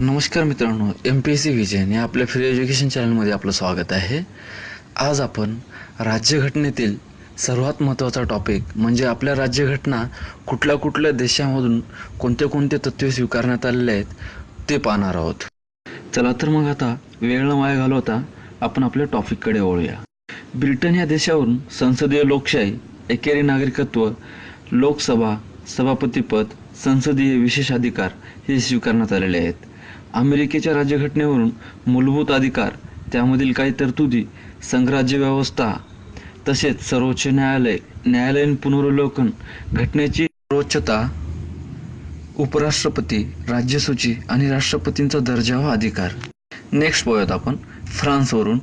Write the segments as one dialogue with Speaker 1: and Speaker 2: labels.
Speaker 1: नमस्कार मित्रांनो M P S C Vijayan या आपल्या फ्री एज्युकेशन चॅनलमध्ये आपलं स्वागत आहे. आज आपण राज्यघटनेतील सर्वात महत्त्वाचा टॉपिक म्हणजे आपल्या राज्यघटना कुठल्या कुठल्या देशामधून कोणते कोणते तत्त्वे स्वीकारण्यात आलेले आहेत ते पाहणार आहोत. चला तर मग आता वेळ न वाया घालवता आपण आपल्या टॉपिककडे वळूया. ब्रिटन या देशावरून संसदीय लोकशाही एकेरी नागरिकत्व लोकसभा सभापतीपद संसदीय विशेष अधिकार हे स्वीकारण्यात आलेले आहेत. अमेरिकेच्या राज्यघटनेवरून मूलभूत अधिकार त्यामधील काही तरतुदी संघराज्य व्यवस्था तसेच सर्वोच्च न्यायालय न्यायालयीन पुनरावलोकन घटनेची सर्वोच्चता उपराष्ट्रपती राज्यसूची आणि राष्ट्रपतींचा दर्जा व अधिकार. नेक्स्ट पाहूयात आपण. फ्रान्सवरून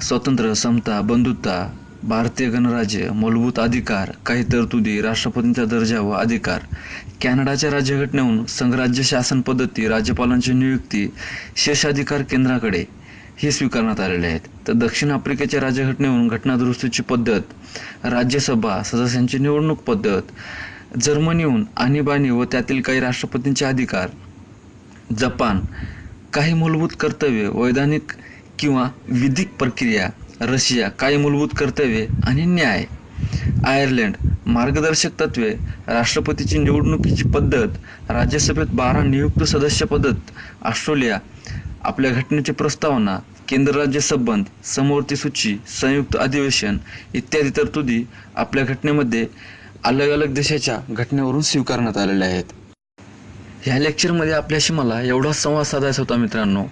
Speaker 1: स्वतंत्र समता बंधुता भारतीय गणराज्य मूलभूत अधिकार काही तरतुदी राष्ट्रपतींचा दर्जा व अधिकार. कॅनडाच्या राज्यघटनेहून संघराज्य शासन पद्धती राज्यपालांची नियुक्ती शेषाधिकार केंद्राकडे हे स्वीकारण्यात आलेले आहेत. तर दक्षिण आफ्रिकेच्या राज्यघटनेहून घटनादुरुस्तीची पद्धत राज्यसभा सदस्यांची निवडणूक पद्धत जर्मनीहून आणीबाणी व त्यातील काही राष्ट्रपतींचे अधिकार जपान काही मूलभूत कर्तव्य वैधानिक किंवा विधिक प्रक्रिया रशिया काय मूलभूत कर्तव्ये आणि न्याय. आयर्लंड मार्गदर्शक तत्वे राष्ट्रपतीची निवडणुकीची पद्धत राज्यसभेत बारा नियुक्त सदस्य पद्धत ऑस्ट्रेलिया आपल्या घटनेची प्रस्तावना केंद्र राज्य संबंध समवर्ती सूची संयुक्त अधिवेशन इत्यादी तरतुदी आपल्या घटनेमध्ये अलग अलग देशाच्या घटनेवरून स्वीकारण्यात आलेल्या आहेत. ह्या लेक्चरमध्ये आपल्याशी मला एवढा संवाद साधायचा होता मित्रांनो.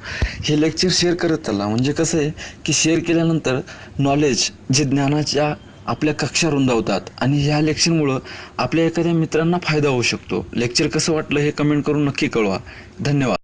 Speaker 1: हे लेक्चर शेअर करत चला. म्हणजे कसं आहे की शेअर केल्यानंतर नॉलेज जे ज्ञानाच्या आपल्या कक्षा रुंदावतात आणि ह्या लेक्चरमुळं आपल्या एखाद्या मित्रांना फायदा होऊ शकतो. लेक्चर कसं वाटलं हे कमेंट करून नक्की कळवा. धन्यवाद.